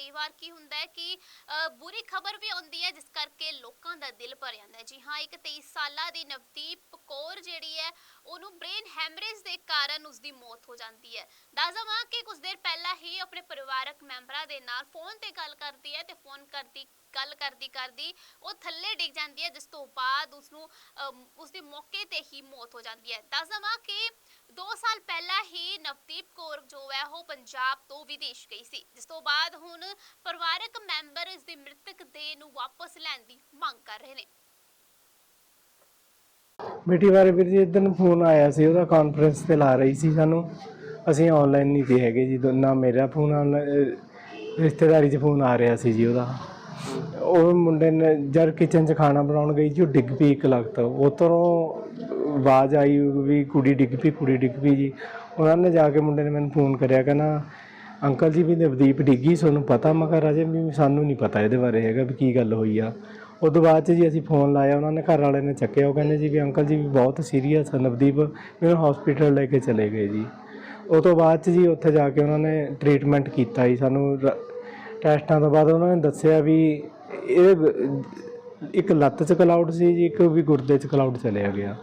ਕਈ ਵਾਰ ਕੀ ਹੁੰਦਾ ਹੈ ਕਿ ਬੁਰੀ ਖਬਰ ਵੀ ਆਉਂਦੀ ਹੈ, ਜਿਸ ਕਰਕੇ ਲੋਕਾਂ ਦਾ ਦਿਲ ਭਰ ਜਾਂਦਾ ਹੈ। ਜੀ ਹਾਂ, ਇੱਕ 23 ਸਾਲਾਂ ਦੀ ਨਵਦੀਪ ਕੌਰ ਜਿਹੜੀ ਹੈ, ਉਹਨੂੰ ਬ੍ਰੇਨ ਹੈਮਰੇਜ ਦੇ ਕਾਰਨ ਉਸ ਮੌਤ ਹੋ ਜਾਂਦੀ ਹੈ। ਦੱਸ ਕਿ ਕੁਝ ਦੇਰ ਪਹਿਲਾਂ ਹੀ ਆਪਣੇ ਪਰਿਵਾਰਕ ਮੈਂਬਰਾਂ ਦੇ ਨਾਲ ਫੋਨ ਤੇ ਗੱਲ ਕਰਦੀ ਹੈ ਤੇ ਫੋਨ ਕਰਦੀ, ਗੱਲ ਕਰਦੀ ਕਰਦੀ ਉਹ ਥੱਲੇ ਡਿੱਗ ਜਾਂਦੀ ਹੈ, ਜਿਸ ਤੋਂ ਬਾਅਦ ਉਸ ਨੂੰ ਉਸ ਦੀ ਮੌਕੇ ਤੇ ਹੀ ਮੌਤ ਹੋ ਜਾਂਦੀ ਹੈ। ਦੱਸ ਦਵਾਂ ਕਿ 2 ਸਾਲ ਪਹਿਲਾਂ ਹੀ ਨਵਦੀਪ ਕੌਰ ਜੋ ਹੈ ਉਹ ਪੰਜਾਬ ਤੋਂ ਵਿਦੇਸ਼ ਗਈ ਸੀ, ਜਿਸ ਤੋਂ ਬਾਅਦ ਹੁਣ ਪਰਿਵਾਰਕ ਮੈਂਬਰ ਇਸ ਦੀ ਮ੍ਰਿਤਕ ਦੇਹ ਨੂੰ ਵਾਪਸ ਲੈਣ ਦੀ ਮੰਗ ਕਰ ਰਹੇ ਨੇ। ਬੇਟੀ ਬਾਰੇ ਵੀਰ ਜੀ ਇਦਾਂ ਫੋਨ ਆਇਆ ਸੀ, ਉਹਦਾ ਕਾਨਫਰੰਸ ਤੇ ਲਾ ਰਹੀ ਸੀ ਸਾਨੂੰ। ਅਸੀਂ ਆਨਲਾਈਨ ਨਹੀਂ ਤੇ ਹੈਗੇ ਜੀ, ਨਾ ਮੇਰਾ ਫੋਨ ਰਿਸ਼ਤੇਦਾਰੀ 'ਚ ਫੋਨ ਆ ਰਿਹਾ ਸੀ ਜੀ ਉਹਦਾ। ਉਹ ਮੁੰਡੇ ਨੇ ਜਦ ਕਿਚਨ 'ਚ ਖਾਣਾ ਬਣਾਉਣ ਗਈ ਜੀ, ਉਹ ਡਿੱਗ ਪਈ ਇੱਕ ਲਗਤ ਉਤਰੋਂ ਆਵਾਜ਼ ਆਈ ਵੀ ਕੁੜੀ ਡਿੱਗ ਪਈ, ਕੁੜੀ ਡਿੱਗ ਪਈ ਜੀ। ਉਹਨਾਂ ਨੇ ਜਾ ਕੇ ਮੁੰਡੇ ਨੇ ਮੈਨੂੰ ਫੋਨ ਕਰਿਆ, ਕਹਿੰਦਾ, ਅੰਕਲ ਜੀ, ਵੀ ਨਵਦੀਪ ਡਿੱਗੀ ਤੁਹਾਨੂੰ ਪਤਾ ਮੈਂ ਕਿਹਾ ਰਾਜੇ ਵੀ ਸਾਨੂੰ ਨਹੀਂ ਪਤਾ ਇਹਦੇ ਬਾਰੇ ਹੈਗਾ ਵੀ ਕੀ ਗੱਲ ਹੋਈ ਆ। ਉਦੋਂ ਬਾਅਦ ਚ ਜੀ ਅਸੀਂ ਫੋਨ ਲਾਇਆ, ਉਹਨਾਂ ਨੇ ਘਰ ਵਾਲੇ ਨੇ ਚੱਕਿਆ, ਉਹ ਕਹਿੰਦੇ ਜੀ ਵੀ ਅੰਕਲ ਜੀ, ਵੀ ਬਹੁਤ ਸੀਰੀਅਸ ਆ ਨਵਦੀਪ ਮੈਨੂੰ ਹਸਪੀਟਲ ਲੈ ਕੇ ਚਲੇ ਗਏ ਜੀ। ਉਹ ਤੋਂ ਬਾਅਦ ਚ ਜੀ ਉੱਥੇ ਜਾ ਕੇ ਉਹਨਾਂ ਨੇ ਟ੍ਰੀਟਮੈਂਟ ਕੀਤਾ ਜੀ ਸਾਨੂੰ ਰ- ਟੈਸਟਾਂ ਤੋਂ ਬਾਅਦ ਉਹਨਾਂ ਨੇ ਦੱਸਿਆ ਵੀ ਇਹ ਇੱਕ ਲੱਤ 'ਚ ਕਲਾਉਡ ਸੀ ਜੀ, ਇੱਕ ਵੀ ਗੁਰਦੇ 'ਚ ਕਲਾਉਡ ਚਲਿਆ ਗਿਆ।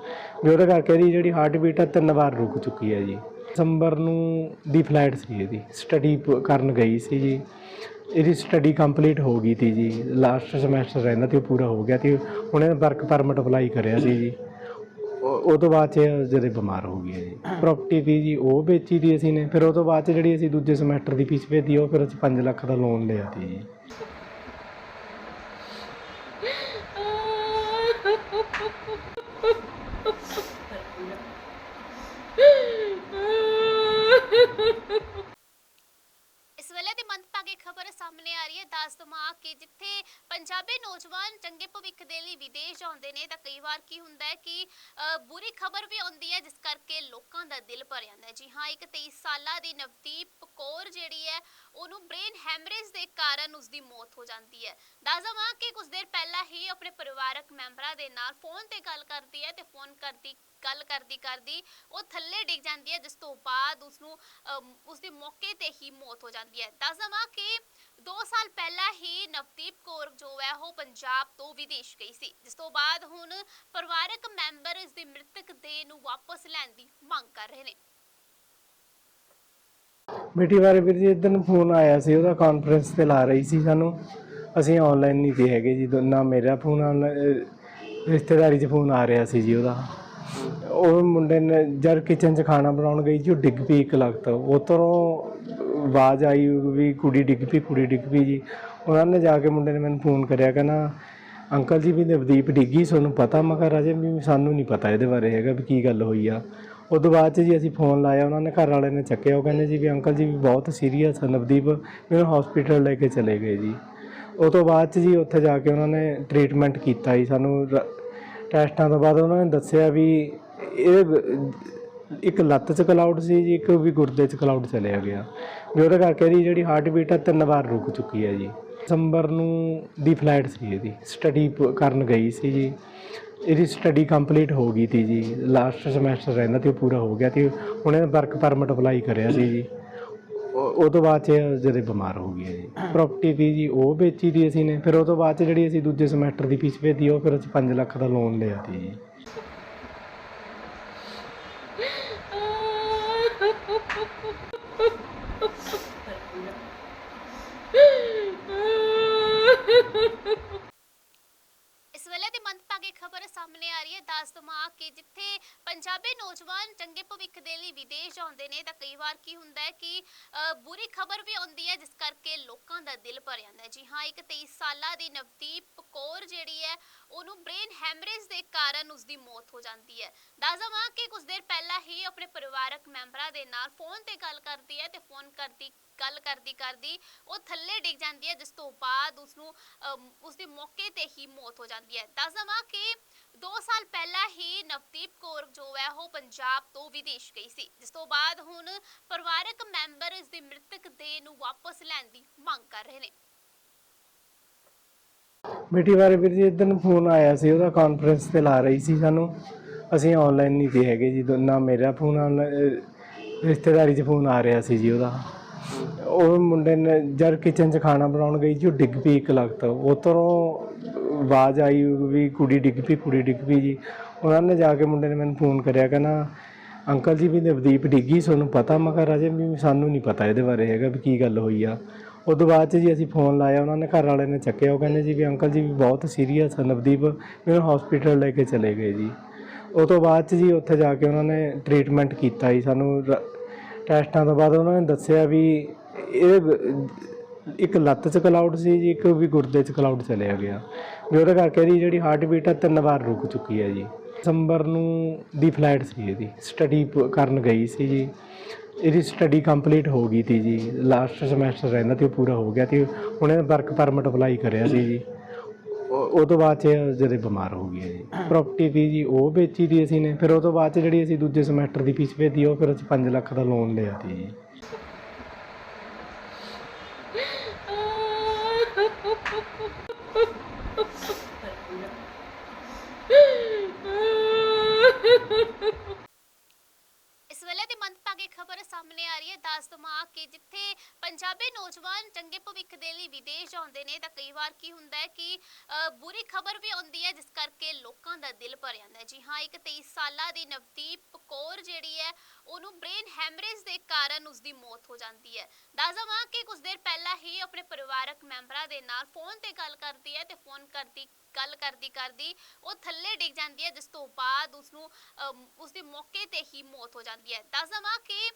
ਵੀ ਉਹਦੇ ਕਰਕੇ ਇਹਦੀ ਜਿਹੜੀ ਹਾਰਟ ਬੀਟ ਆ, ਤਿੰਨ ਵਾਰ ਰੁਕ ਚੁੱਕੀ ਹੈ ਜੀ। ਦਸੰਬਰ ਨੂੰ ਦੀ ਫਲਾਈਟ ਸੀ ਇਹਦੀ। ਸਟੱਡੀ ਕਰਨ ਗਈ ਸੀ ਜੀ। ਇਹਦੀ ਸਟੱਡੀ ਕੰਪਲੀਟ ਹੋ ਗਈ ਤੀ ਜੀ। ਲਾਸਟ ਸਮੈਸਟਰ ਰਹਿੰਦਾ ਤੇ, ਉਹ ਪੂਰਾ ਹੋ ਗਿਆ ਤੇ। ਉਹਨੇ ਵਰਕ ਪਰਮਿਟ ਅਪਲਾਈ ਕਰਿਆ ਸੀ ਜੀ। ਉਹ ਤੋਂ ਬਾਅਦ ਚ ਜਦੋਂ ਬਿਮਾਰ ਹੋ ਗਈ ਜੀ। ਪ੍ਰਾਪਰਟੀ ਦੀ ਜੀ, ਉਹ ਵੇਚੀ ਦੀ ਅਸੀਂ ਨੇ। ਫਿਰ ਉਹ ਤੋਂ ਬਾਅਦ ਚ ਜਿਹੜੀ ਅਸੀਂ ਦੂਜੇ ਸਮੈਸਟਰ ਦੀ ਫੀਸ ਭੇਜੀ ਉਹ ਫਿਰ ਅਸੀਂ 5 ਲੱਖ ਦਾ ਲੋਨ ਲਿਆ ਤੀ ਜੀ ਇਸ ਵੇਲੇ ਦੀ ਖਬਰ ਸਾਹਮਣੇ ਆ ਰਹੀ ਹੈ। ਦੱਸ ਦਵਾਂ ਕਿ ਜਿੱਥੇ ਪੰਜਾਬੀ ਨੌਜਵਾਨ ਚੰਗੇ ਭਵਿੱਖ ਦੇ ਲਈ ਵਿਦੇਸ਼ ਜਾਂਦੇ ਨੇ, ਤਾਂ ਕਈ ਵਾਰ ਕੀ ਹੁੰਦਾ ਹੈ ਕਿ ਬੁਰੀ ਖਬਰ ਵੀ ਆਉਂਦੀ ਹੈ, ਜਿਸ ਕਰਕੇ ਲੋਕਾਂ ਦਾ ਦਿਲ ਭਰ ਜਾਂਦਾ ਹੈ। ਜੀ ਹਾਂ, ਇੱਕ 23 ਸਾਲਾਂ ਦੀ ਨਵਦੀਪ ਕੌਰ ਜਿਹੜੀ ਹੈ, ਉਹਨੂੰ ਬ੍ਰੇਨ ਹੈਮਰੇਜ ਦੇ ਕਾਰਨ ਉਸਦੀ ਮੌਤ ਹੋ ਜਾਂਦੀ ਹੈ। ਦੱਸ ਦਮਾ ਕਿ ਕੁਝ ਦੇਰ ਆਪਣੇ ਪਰਿਵਾਰਕ ਮੈਂਬਰਾਂ ਦੇ ਨਾਲ ਫੋਨ ਤੇ ਗੱਲ ਕਰਦੀ ਹੈ ਤੇ ਫੋਨ ਕਰਦੀ, ਗੱਲ ਕਰਦੀ ਕਰਦੀ, ਉਹ ਥੱਲੇ ਡਿੱਗ ਜਾਂਦੀ ਹੈ, ਜਿਸ ਤੋਂ ਬਾਅਦ ਉਸ ਨੂੰ ਉਸ ਦੀ ਮੌਕੇ ਤੇ ਹੀ ਮੌਤ ਹੋ ਜਾਂਦੀ ਹੈ। ਦੱਸ ਦਵਾਂ ਕਿ 2 ਸਾਲ ਪਹਿਲਾਂ ਹੀ ਨਵਦੀਪ ਕੌਰ ਜੋ ਹੈ, ਉਹ ਪੰਜਾਬ ਤੋਂ ਵਿਦੇਸ਼ ਗਈ ਸੀ। ਜਿਸ ਤੋਂ ਬਾਅਦ ਹੁਣ ਪਰਿਵਾਰਕ ਮੈਂਬਰ ਇਸ ਦੀ ਮ੍ਰਿਤਕ ਦੇਹ ਨੂੰ ਵਾਪਸ ਲੈਣ ਦੀ ਮੰਗ ਕਰ ਰਹੇ ਨੇ। ਬੇਟੀ ਬਾਰੇ ਵੀਰ ਜੀ ਇਦਾਂ ਫੋਨ ਆਇਆ ਸੀ, ਉਹਦਾ ਕਾਨਫਰੰਸ ਤੇ ਲਾ ਰਹੀ ਸੀ ਸਾਨੂੰ। ਅਸੀਂ ਆਨਲਾਈਨ ਨਹੀਂ ਤੇ ਹੈਗੇ ਜੀ ਨਾ ਮੇਰਾ ਫੋਨ ਰਿਸ਼ਤੇਦਾਰੀ 'ਚ ਫੋਨ ਆ ਰਿਹਾ ਸੀ ਜੀ ਉਹਦਾ। ਉਹ ਮੁੰਡੇ ਨੇ ਜਦ ਕਿਚਨ 'ਚ ਖਾਣਾ ਬਣਾਉਣ ਗਈ ਜੀ, ਉਹ ਡਿੱਗ ਪਈ ਇੱਕ ਲਗਤ ਉਤਰੋਂ ਆਵਾਜ਼ ਆਈ ਵੀ ਕੁੜੀ ਡਿੱਗ ਪਈ, ਕੁੜੀ ਡਿੱਗ ਪਈ ਜੀ। ਉਹਨਾਂ ਨੇ ਜਾ ਕੇ ਮੁੰਡੇ ਨੇ ਮੈਨੂੰ ਫੋਨ ਕਰਿਆ, ਕਹਿੰਦਾ, ਅੰਕਲ ਜੀ, ਵੀ ਨਵਦੀਪ ਡਿੱਗੀ ਤੁਹਾਨੂੰ ਪਤਾ ਮੈਂ ਕਿਹਾ ਰਾਜੇ ਵੀ ਸਾਨੂੰ ਨਹੀਂ ਪਤਾ ਇਹਦੇ ਬਾਰੇ ਹੈਗਾ ਵੀ ਕੀ ਗੱਲ ਹੋਈ ਆ। ਉਦੋਂ ਬਾਅਦ ਚ ਜੀ ਅਸੀਂ ਫੋਨ ਲਾਇਆ, ਉਹਨਾਂ ਨੇ ਘਰ ਵਾਲੇ ਨੇ ਚੱਕਿਆ। ਉਹ ਕਹਿੰਦੇ ਜੀ ਵੀ, ਅੰਕਲ ਜੀ, ਵੀ ਬਹੁਤ ਸੀਰੀਅਸ ਆ ਨਵਦੀਪ ਮੈਨੂੰ ਹਸਪੀਟਲ ਲੈ ਕੇ ਚਲੇ ਗਏ ਜੀ। ਉਹ ਤੋਂ ਬਾਅਦ ਚ ਜੀ ਉੱਥੇ ਜਾ ਕੇ ਉਹਨਾਂ ਨੇ ਟ੍ਰੀਟਮੈਂਟ ਕੀਤਾ ਜੀ ਸਾਨੂੰ ਰ- ਟੈਸਟਾਂ ਤੋਂ ਬਾਅਦ ਉਹਨਾਂ ਨੇ ਦੱਸਿਆ ਵੀ ਇਹ ਇੱਕ ਲੱਤ 'ਚ ਕਲਾਉਡ ਸੀ ਜੀ, ਇੱਕ ਵੀ ਗੁਰਦੇ 'ਚ ਕਲਾਉਡ ਚਲਿਆ ਗਿਆ। ਵੀ ਉਹਦੇ ਕਰਕੇ ਇਹਦੀ ਜਿਹੜੀ ਹਾਰਟ ਬੀਟ ਆ ਤਿੰਨ ਵਾਰ ਰੁਕ ਚੁੱਕੀ ਹੈ ਜੀ। ਦਸੰਬਰ ਨੂੰ ਦੀ ਫਲਾਈਟ ਸੀ ਇਹਦੀ ਸਟੱਡੀ ਕਰਨ ਗਈ ਸੀ ਜੀ। ਇਹਦੀ ਸਟੱਡੀ ਕੰਪਲੀਟ ਹੋ ਗਈ ਤੀ ਜੀ। ਲਾਸਟ ਸਮੈਸਟਰ ਰਹਿੰਦਾ ਤੇ, ਉਹ ਪੂਰਾ ਹੋ ਗਿਆ ਤੇ। ਉਹਨੇ ਵਰਕ ਪਰਮਿਟ ਅਪਲਾਈ ਕਰਿਆ ਸੀ ਜੀ। ਉਹ ਤੋਂ ਬਾਅਦ ਚ ਜਿਹੜੇ ਬਿਮਾਰ ਹੋ ਗਈ ਹੈ ਜੀ। ਪ੍ਰਾਪਰਟੀ ਦੀ ਜੀ ਉਹ ਵੇਚੀ ਦੀ ਅਸੀਂ ਨੇ। ਫਿਰ ਉਹ ਤੋਂ ਬਾਅਦ ਚ ਜਿਹੜੀ ਅਸੀਂ ਦੂਜੇ ਸਮੈਸਟਰ ਦੀ ਫੀਸ ਭੇਜੀ ਉਹ ਫਿਰ ਅਸੀਂ 5 ਲੱਖ ਦਾ ਲੋਨ ਲਿਆ ਤੀ ਜੀ ਇਸ ਵੇਲੇ ਦੀ ਮੰਦਭਾਗੀ ਖਬਰ ਸਾਹਮਣੇ ਆ ਰਹੀ ਹੈ। ਦੱਸ ਦਵਾਂ ਕਿ ਜਿੱਥੇ ਪੰਜਾਬੀ ਨੌਜਵਾਨ ਚੰਗੇ ਭਵਿੱਖ ਦੇ ਲਈ ਵਿਦੇਸ਼ ਜਾਂਦੇ ਨੇ, ਤਾਂ ਕਈ ਵਾਰ ਕੀ ਹੁੰਦਾ ਹੈ ਕਿ ਬੁਰੀ ਖਬਰ ਵੀ ਆਉਂਦੀ ਹੈ, ਜਿਸ ਕਰਕੇ ਲੋਕਾਂ ਦਾ ਦਿਲ ਭਰ ਜਾਂਦਾ ਹੈ। ਜੀ ਹਾਂ, ਇੱਕ 23 ਸਾਲਾਂ ਦੀ ਨਵਦੀਪ ਕੌਰ ਜਿਹੜੀ ਹੈ, ਉਹਨੂੰ ਬ੍ਰੇਨ ਹੈਮਰੇਜ ਦੇ ਕਾਰਨ ਉਸ ਮੌਤ ਹੋ ਜਾਂਦੀ ਹੈ। ਦੱਸ ਦਵਾਂ ਕਿ ਕੁਝ ਦੇਰ ਪਹਿਲਾਂ ਹੀ ਆਪਣੇ ਪਰਿਵਾਰਕ ਮੈਂਬਰਾਂ ਦੇ ਨਾਲ ਫੋਨ ਤੇ ਗੱਲ ਕਰਦੀ ਹੈ ਤੇ ਫੋਨ ਕਰਦੀ, ਗੱਲ ਕਰਦੀ ਕਰਦੀ ਉਹ ਥੱਲੇ ਡਿੱਗ ਜਾਂਦੀ ਹੈ, ਜਿਸ ਤੋਂ ਬਾਅਦ ਉਸ ਨੂੰ ਉਸ ਦੀ ਮੌਕੇ ਤੇ ਹੀ ਮੌਤ ਹੋ ਜਾਂਦੀ ਹੈ। ਦੱਸ ਦਵਾਂ ਕਿ ਨਵਦੀਪ ਕੌਰ ਜੋ ਹੈ ਉਹ ਪੰਜਾਬ ਤੋਂ ਵਿਦੇਸ਼ ਗਈ ਸੀ। ਜਿਸ ਤੋਂ ਬਾਅਦ ਹੁਣ ਪਰਿਵਾਰਕ ਮੈਂਬਰ ਇਸ ਦੀ ਮ੍ਰਿਤਕ ਦੇਹ ਨੂੰ ਵਾਪਸ ਲੈਣ ਦੀ ਮੰਗ ਕਰ ਰਹੇ ਨੇ। ਬੇਟੀ ਬਾਰੇ ਵੀਰ ਜੀ ਇਦਨ ਫੋਨ ਆਇਆ ਸੀ, ਉਹਦਾ ਕਾਨਫਰੰਸ ਤੇ ਲਾ ਰਹੀ ਸੀ ਸਾਨੂੰ। ਅਸੀਂ ਆਨਲਾਈਨ ਨਹੀਂ ਤੇ ਹੈਗੇ ਜੀ, ਨਾ ਮੇਰਾ ਫੋਨ ਆਨ ਰਿਸ਼ਤੇਦਾਰੀ 'ਚ ਫੋਨ ਆ ਰਿਹਾ ਸੀ ਜੀ ਉਹਦਾ। ਉਹ ਮੁੰਡੇ ਨੇ ਜਦ ਕਿਚਨ 'ਚ ਖਾਣਾ ਬਣਾਉਣ ਗਈ ਜੀ, ਉਹ ਡਿੱਗ ਪਈ ਇੱਕ ਲਗਤ ਉਤੋਂ ਆਵਾਜ਼ ਆਈ ਵੀ ਕੁੜੀ ਡਿੱਗ ਪਈ, ਕੁੜੀ ਡਿੱਗ ਪਈ ਜੀ। ਉਹਨਾਂ ਨੇ ਜਾ ਕੇ ਮੁੰਡੇ ਨੇ ਮੈਨੂੰ ਫੋਨ ਕਰਿਆ, ਕਹਿੰਦਾ, ਅੰਕਲ ਜੀ ਵੀ ਨਵਦੀਪ ਡਿੱਗੀ ਤੁਹਾਨੂੰ ਪਤਾ ਮੈਂ ਕਿਹਾ ਰਾਜੇ ਵੀ ਸਾਨੂੰ ਨਹੀਂ ਪਤਾ ਇਹਦੇ ਬਾਰੇ ਹੈਗਾ ਵੀ ਕੀ ਗੱਲ ਹੋਈ ਆ। ਉਦੋਂ ਬਾਅਦ ਚ ਜੀ ਅਸੀਂ ਫੋਨ ਲਾਇਆ, ਉਹਨਾਂ ਨੇ ਘਰ ਵਾਲੇ ਨੇ ਚੱਕਿਆ, ਉਹ ਕਹਿੰਦੇ ਜੀ ਵੀ ਅੰਕਲ ਜੀ ਵੀ ਬਹੁਤ ਸੀਰੀਅਸ ਆ, ਨਵਦੀਪ ਮੈਨੂੰ ਹਸਪੀਟਲ ਲੈ ਕੇ ਚਲੇ ਗਏ ਜੀ। ਉਹ ਤੋਂ ਬਾਅਦ ਚ ਜੀ ਉੱਥੇ ਜਾ ਕੇ ਉਹਨਾਂ ਨੇ ਟ੍ਰੀਟਮੈਂਟ ਕੀਤਾ ਜੀ, ਸਾਨੂੰ ਰ- ਟੈਸਟਾਂ ਤੋਂ ਬਾਅਦ ਉਹਨਾਂ ਨੇ ਦੱਸਿਆ ਵੀ ਇਹ ਇੱਕ ਲੱਤ 'ਚ ਕਲਾਉਡ ਸੀ ਜੀ, ਇੱਕ ਵੀ ਗੁਰਦੇ 'ਚ ਕਲਾਉਡ ਚਲਿਆ ਗਿਆ। ਵੀ ਉਹਦੇ ਕਰਕੇ ਇਹਦੀ ਜਿਹੜੀ ਹਾਰਟ ਬੀਟ ਆ, ਤਿੰਨ ਵਾਰ ਰੁਕ ਚੁੱਕੀ ਹੈ ਜੀ। ਦਸੰਬਰ ਨੂੰ ਦੀ ਫਲਾਈਟ ਸੀ ਇਹਦੀ। ਸਟੱਡੀ ਕਰਨ ਗਈ ਸੀ ਜੀ। ਇਹਦੀ ਸਟੱਡੀ ਕੰਪਲੀਟ ਹੋ ਗਈ ਤੀ ਜੀ। ਲਾਸਟ ਸਮੈਸਟਰ ਰਹਿੰਦਾ ਤੇ, ਉਹ ਪੂਰਾ ਹੋ ਗਿਆ ਤੇ। ਉਹਨੇ ਵਰਕ ਪਰਮਿਟ ਅਪਲਾਈ ਕਰਿਆ ਸੀ ਜੀ। ਉਹ ਤੋਂ ਬਾਅਦ ਚ ਜਦੋਂ ਬਿਮਾਰ ਹੋ ਗਿਆ ਜੀ। ਪ੍ਰਾਪਰਟੀ ਦੀ ਜੀ, ਉਹ ਵੇਚੀ ਦੀ ਅਸੀਂ ਨੇ। ਫਿਰ ਉਹ ਤੋਂ ਬਾਅਦ ਚ ਜਿਹੜੀ ਅਸੀਂ ਦੂਜੇ ਸਮੈਸਟਰ ਦੀ ਫੀਸ ਭੇਜੀ ਉਹ ਫਿਰ ਅਸੀਂ 5 ਲੱਖ ਦਾ ਲੋਨ ਲਿਆ ਤੀ ਜੀ ਇਸ ਵੇਲੇ ਦੀ ਮੰਦਭਾਗੀ ਖਬਰ ਸਾਹਮਣੇ ਆ ਰਹੀ ਹੈ। ਦੱਸ ਦਵਾਂ ਕਿ ਜਿੱਥੇ ਪੰਜਾਬੀ ਨੌਜਵਾਨ ਚੰਗੇ ਭਵਿੱਖ ਦੇ ਲਈ ਵਿਦੇਸ਼ ਜਾਂਦੇ ਨੇ, ਤਾਂ ਕਈ ਵਾਰ ਕੀ ਹੁੰਦਾ ਹੈ ਕਿ ਬੁਰੀ ਖਬਰ ਵੀ ਆਉਂਦੀ ਹੈ, ਜਿਸ ਕਰਕੇ ਲੋਕਾਂ ਦਾ ਦਿਲ ਭਰ ਜਾਂਦਾ ਹੈ। ਜੀ ਹਾਂ, ਇੱਕ 23 ਸਾਲਾਂ ਦੀ ਨਵਦੀਪ ਕੌਰ ਜਿਹੜੀ ਹੈ, ਉਹਨੂੰ ਬ੍ਰੇਨ ਹੈਮਰੇਜ ਦੇ ਕਾਰਨ ਉਸਦੀ ਮੌਤ ਹੋ ਜਾਂਦੀ ਹੈ। ਦੱਸ ਦਮਾ ਕਿ ਕੁਝ ਦੇਰ ਪਹਿਲਾਂ ਹੀ ਆਪਣੇ ਪਰਿਵਾਰਕ ਮੈਂਬਰਾਂ ਦੇ ਨਾਲ ਫੋਨ ਤੇ ਗੱਲ ਕਰਦੀ ਹੈ ਤੇ ਫੋਨ ਕਰਦੀ ਗੱਲ ਕਰਦੀ ਕਰਦੀ ਉਹ ਥੱਲੇ ਡਿੱਗ ਜਾਂਦੀ ਹੈ, ਜਿਸ ਤੋਂ ਬਾਅਦ ਉਸ ਨੂੰ ਉਸ ਦੀ ਮੌਕੇ ਤੇ ਹੀ ਮੌਤ ਹੋ ਜਾਂਦੀ ਹੈ। ਦੱਸ ਦਵਾਂ ਕਿ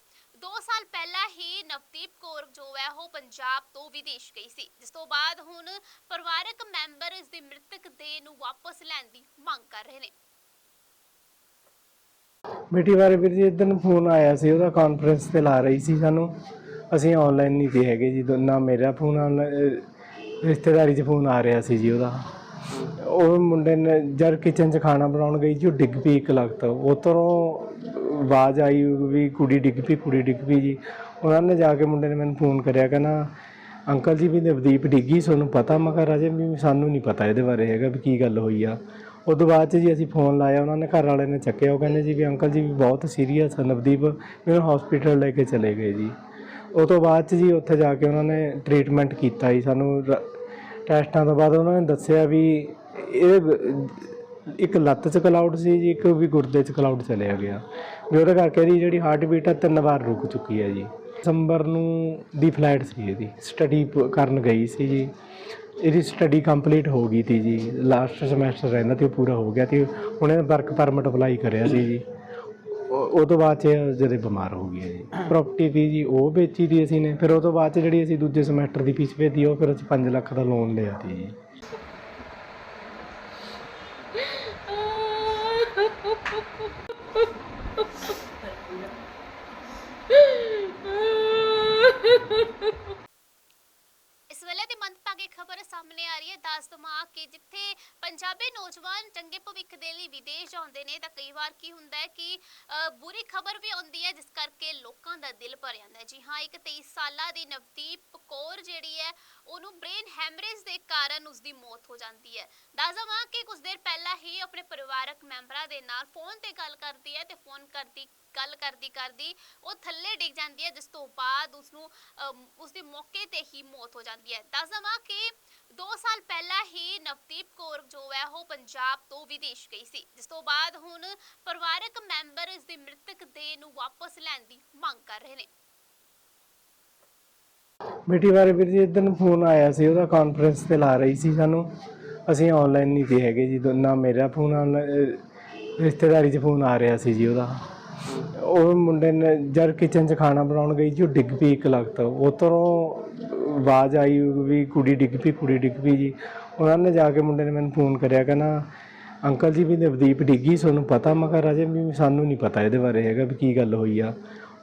2 ਸਾਲ ਪਹਿਲਾਂ ਹੀ ਨਵਦੀਪ ਕੌਰ ਜੋ ਹੈ, ਉਹ ਪੰਜਾਬ ਤੋਂ ਵਿਦੇਸ਼ ਗਈ ਸੀ। ਜਿਸ ਤੋਂ ਬਾਅਦ ਹੁਣ ਪਰਿਵਾਰਕ ਮੈਂਬਰ ਇਸ ਦੀ ਮ੍ਰਿਤਕ ਦੇਹ ਨੂੰ ਵਾਪਸ ਲੈਣ ਦੀ ਮੰਗ ਕਰ ਰਹੇ ਨੇ। ਬੇਟੀ ਬਾਰੇ ਵੀਰ ਜੀ ਇਦਨ ਫੋਨ ਆਇਆ ਸੀ, ਉਹਦਾ ਕਾਨਫਰੰਸ ਤੇ ਲਾ ਰਹੀ ਸੀ ਸਾਨੂੰ। ਅਸੀਂ ਆਨਲਾਈਨ ਨਹੀਂ ਤੇ ਹੈਗੇ ਜੀ, ਨਾ ਮੇਰਾ ਫੋਨ ਆਨ ਰਿਸ਼ਤੇਦਾਰੀ 'ਚ ਫੋਨ ਆ ਰਿਹਾ ਸੀ ਜੀ ਉਹਦਾ। ਉਹ ਮੁੰਡੇ ਨੇ ਜਦ ਕਿਚਨ 'ਚ ਖਾਣਾ ਬਣਾਉਣ ਗਈ ਜੀ, ਉਹ ਡਿੱਗ ਪਈ ਇੱਕ ਲਗਤ ਉਤੋਂ ਆਵਾਜ਼ ਆਈ ਵੀ ਕੁੜੀ ਡਿੱਗ ਪਈ, ਕੁੜੀ ਡਿੱਗ ਪਈ ਜੀ। ਉਹਨਾਂ ਨੇ ਜਾ ਕੇ ਮੁੰਡੇ ਨੇ ਮੈਨੂੰ ਫੋਨ ਕਰਿਆ, ਕਹਿੰਦਾ, ਅੰਕਲ ਜੀ, ਵੀ ਨਵਦੀਪ ਡਿੱਗੀ ਤੁਹਾਨੂੰ ਪਤਾ ਮਗਰ ਅਜੇ ਵੀ ਸਾਨੂੰ ਨਹੀਂ ਪਤਾ ਇਹਦੇ ਬਾਰੇ ਹੈਗਾ ਵੀ ਕੀ ਗੱਲ ਹੋਈ ਆ। ਉਦੋਂ ਬਾਅਦ ਚ ਜੀ ਅਸੀਂ ਫੋਨ ਲਾਇਆ, ਉਹਨਾਂ ਨੇ ਘਰ ਵਾਲੇ ਨੇ ਚੱਕਿਆ, ਉਹ ਕਹਿੰਦੇ ਜੀ ਵੀ ਅੰਕਲ ਜੀ ਵੀ ਬਹੁਤ ਸੀਰੀਅਸ ਆ, ਨਵਦੀਪ ਮੈਨੂੰ ਹਸਪੀਟਲ ਲੈ ਕੇ ਚਲੇ ਗਏ ਜੀ। ਉਹ ਤੋਂ ਬਾਅਦ ਚ ਜੀ ਉੱਥੇ ਜਾ ਕੇ ਉਹਨਾਂ ਨੇ ਟ੍ਰੀਟਮੈਂਟ ਕੀਤਾ ਜੀ, ਸਾਨੂੰ ਰ- ਟੈਸਟਾਂ ਤੋਂ ਬਾਅਦ ਉਹਨਾਂ ਨੇ ਦੱਸਿਆ ਵੀ ਇਹ ਇੱਕ ਲੱਤ 'ਚ ਕਲਾਉਡ ਸੀ ਜੀ, ਇੱਕ ਵੀ ਗੁਰਦੇ 'ਚ ਕਲਾਉਡ ਚਲਿਆ ਗਿਆ। ਵੀ ਉਹਦੇ ਕਰਕੇ ਇਹਦੀ ਜਿਹੜੀ ਹਾਰਟ ਬੀਟ ਆ, ਤਿੰਨ ਵਾਰ ਰੁਕ ਚੁੱਕੀ ਹੈ ਜੀ। ਦਸੰਬਰ ਨੂੰ ਦੀ ਫਲਾਈਟ ਸੀ ਇਹਦੀ ਸਟੱਡੀ ਕਰਨ ਗਈ ਸੀ ਜੀ। ਇਹਦੀ ਸਟੱਡੀ ਕੰਪਲੀਟ ਹੋ ਗਈ ਤੀ ਜੀ। ਲਾਸਟ ਸਮੈਸਟਰ ਰਹਿੰਦਾ ਤੇ ਉਹ ਪੂਰਾ ਹੋ ਗਿਆ ਤੇ। ਉਹਨੇ ਵਰਕ ਪਰਮਿਟ ਅਪਲਾਈ ਕਰਿਆ ਸੀ ਜੀ। ਉਹ ਤੋਂ ਬਾਅਦ ਚ ਜਿਹੜੇ ਬਿਮਾਰ ਹੋ ਗਈ ਹੈ ਜੀ। ਪ੍ਰਾਪਰਟੀ ਦੀ ਜੀ ਉਹ ਵੇਚੀ ਦੀ ਅਸੀਂ ਨੇ। ਫਿਰ ਉਹ ਤੋਂ ਬਾਅਦ ਚ ਜਿਹੜੀ ਅਸੀਂ ਦੂਜੇ ਸਮੈਸਟਰ ਦੀ ਫੀਸ ਭੇਜੀ, ਉਹ ਫਿਰ ਅਸੀਂ 5 ਲੱਖ ਦਾ ਲੋਨ ਲਿਆ ਤੀ ਜੀ ਇਸ ਵੇਲੇ ਦੀ ਮੰਦਭਾਗੀ ਖਬਰ ਸਾਹਮਣੇ ਆ ਰਹੀ ਹੈ ਦੱਸ ਦਵਾਂ ਕਿ ਜਿੱਥੇ ਪੰਜਾਬੀ ਨੌਜਵਾਨ ਚੰਗੇ ਭਵਿੱਖ ਦੇ ਲਈ ਵਿਦੇਸ਼ ਜਾਂਦੇ ਨੇ ਤਾਂ ਕਈ ਵਾਰ ਕੀ ਹੁੰਦਾ ਹੈ ਕਿ ਬੁਰੀ ਖਬਰ ਵੀ ਆਉਂਦੀ ਹੈ, ਜਿਸ ਕਰਕੇ ਲੋਕਾਂ ਦਾ ਦਿਲ ਭਰ ਜਾਂਦਾ ਹੈ। ਜੀ ਹਾਂ, ਇੱਕ 23 ਸਾਲਾਂ ਦੀ ਨਵਦੀਪ ਕੌਰ ਜਿਹੜੀ ਹੈ, ਉਹਨੂੰ ਬ੍ਰੇਨ ਹੈਮਰੇਜ ਦੇ ਕਾਰਨ ਉਸ ਮੌਤ ਹੋ ਜਾਂਦੀ ਹੈ। ਦੱਸ ਕਿ ਕੁਝ ਦੇਰ ਪਹਿਲਾਂ ਹੀ ਆਪਣੇ ਪਰਿਵਾਰਕ ਮੈਂਬਰਾਂ ਦੇ ਨਾਲ ਫੋਨ ਤੇ ਗੱਲ ਕਰਦੀ ਹੈ ਤੇ ਫੋਨ ਕਰਦੀ, ਗੱਲ ਕਰਦੀ ਕਰਦੀ ਉਹ ਥੱਲੇ ਡਿੱਗ ਜਾਂਦੀ ਹੈ, ਜਿਸ ਤੋਂ ਬਾਅਦ ਉਸ ਨੂੰ ਉਸ ਦੀ ਮੌਕੇ ਤੇ ਹੀ ਮੌਤ ਹੋ ਜਾਂਦੀ ਹੈ। ਦੱਸ ਦਵਾਂ ਕਿ 2 ਸਾਲ ਪਹਿਲਾਂ ਹੀ ਨਵਦੀਪ ਕੌਰ ਜੋ ਹੈ ਉਹ ਪੰਜਾਬ ਤੋਂ ਵਿਦੇਸ਼ ਗਈ ਸੀ, ਜਿਸ ਤੋਂ ਬਾਅਦ ਹੁਣ ਪਰਿਵਾਰਕ ਮੈਂਬਰ ਇਸ ਦੀ ਮ੍ਰਿਤਕ ਦੇਹ ਨੂੰ ਵਾਪਸ ਲੈਣ ਦੀ ਮੰਗ ਕਰ ਰਹੇ ਨੇ। ਬੇਟੀ ਬਾਰੇ ਵੀਰ ਜੀ ਇਦਨ ਫੋਨ ਆਇਆ ਸੀ, ਉਹਦਾ ਕਾਨਫਰੰਸ ਤੇ ਲਾ ਰਹੀ ਸੀ ਸਾਨੂੰ। ਅਸੀਂ ਆਨਲਾਈਨ ਨਹੀਂ ਤੇ ਹੈਗੇ ਜੀ, ਨਾ ਮੇਰਾ ਫੋਨ ਰਿਸ਼ਤੇਦਾਰੀ 'ਚ ਫੋਨ ਆ ਰਿਹਾ ਸੀ ਜੀ ਉਹਦਾ। ਉਹ ਮੁੰਡੇ ਨੇ ਜਦ ਕਿਚਨ 'ਚ ਖਾਣਾ ਬਣਾਉਣ ਗਈ ਜੀ, ਉਹ ਡਿੱਗ ਪਈ ਇੱਕ ਲਗਤ ਉਤੋਂ ਆਵਾਜ਼ ਆਈ ਵੀ ਕੁੜੀ ਡਿੱਗ ਪਈ, ਕੁੜੀ ਡਿੱਗ ਪਈ ਜੀ। ਉਹਨਾਂ ਨੇ ਜਾ ਕੇ ਮੁੰਡੇ ਨੇ ਮੈਨੂੰ ਫੋਨ ਕਰਿਆ, ਕਹਿੰਦਾ, ਅੰਕਲ ਜੀ, ਵੀ ਨਵਦੀਪ ਡਿੱਗੀ ਤੁਹਾਨੂੰ ਪਤਾ ਮੈਂ ਕਿਹਾ ਰਾਜੇ ਵੀ ਸਾਨੂੰ ਨਹੀਂ ਪਤਾ ਇਹਦੇ ਬਾਰੇ ਹੈਗਾ ਵੀ ਕੀ ਗੱਲ ਹੋਈ ਆ।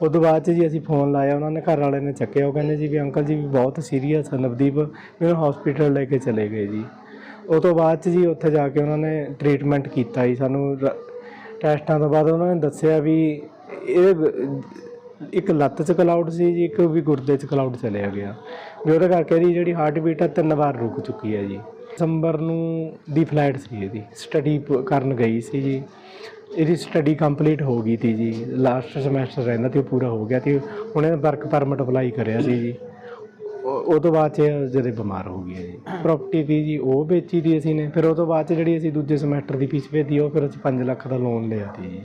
ਉਦੋਂ ਬਾਅਦ ਚ ਜੀ ਅਸੀਂ ਫੋਨ ਲਾਇਆ, ਉਹਨਾਂ ਨੇ ਘਰ ਵਾਲੇ ਨੇ ਚੱਕਿਆ, ਉਹ ਕਹਿੰਦੇ ਜੀ ਵੀ ਅੰਕਲ ਜੀ, ਵੀ ਬਹੁਤ ਸੀਰੀਅਸ ਆ ਨਵਦੀਪ ਮੈਨੂੰ ਹਸਪੀਟਲ ਲੈ ਕੇ ਚਲੇ ਗਏ ਜੀ। ਉਹ ਤੋਂ ਬਾਅਦ ਚ ਜੀ ਉੱਥੇ ਜਾ ਕੇ ਉਹਨਾਂ ਨੇ ਟ੍ਰੀਟਮੈਂਟ ਕੀਤਾ ਜੀ, ਸਾਨੂੰ ਰ- ਟੈਸਟਾਂ ਤੋਂ ਬਾਅਦ ਉਹਨਾਂ ਨੇ ਦੱਸਿਆ ਵੀ ਇਹ ਇੱਕ ਲੱਤ 'ਚ ਕਲਾਉਡ ਸੀ ਜੀ, ਇੱਕ ਵੀ ਗੁਰਦੇ 'ਚ ਕਲਾਉਡ ਚਲਿਆ ਗਿਆ। ਵੀ ਉਹਦੇ ਕਰਕੇ ਇਹਦੀ ਜਿਹੜੀ ਹਾਰਟ ਬੀਟ ਆ, ਤਿੰਨ ਵਾਰ ਰੁਕ ਚੁੱਕੀ ਹੈ ਜੀ। ਦਸੰਬਰ ਨੂੰ ਦੀ ਫਲਾਈਟ ਸੀ ਇਹਦੀ ਸਟੱਡੀ ਕਰਨ ਗਈ ਸੀ ਜੀ। ਇਹਦੀ ਸਟੱਡੀ ਕੰਪਲੀਟ ਹੋ ਗਈ ਤੀ ਜੀ ਲਾਸਟ ਸਮੈਸਟਰ ਰਹਿੰਦਾ ਤੇ, ਉਹ ਪੂਰਾ ਹੋ ਗਿਆ ਤੇ। ਉਹਨੇ ਵਰਕ ਪਰਮਿਟ ਅਪਲਾਈ ਕਰਿਆ ਸੀ ਜੀ। ਉਹ ਤੋਂ ਬਾਅਦ ਚ ਜਿਹੜੇ ਬਿਮਾਰ ਹੋ ਗਈ ਹੈ ਜੀ। ਪ੍ਰਾਪਰਟੀ ਦੀ ਜੀ ਉਹ ਵੇਚੀ ਦੀ ਅਸੀਂ ਨੇ। ਫਿਰ ਉਹ ਤੋਂ ਬਾਅਦ ਚ ਜਿਹੜੀ ਅਸੀਂ ਦੂਜੇ ਸਮੈਸਟਰ ਦੀ ਫੀਸ ਭੇਜੀ, ਉਹ ਫਿਰ ਅਸੀਂ 5 ਲੱਖ ਦਾ ਲੋਨ ਲਿਆ ਸੀ ਜੀ।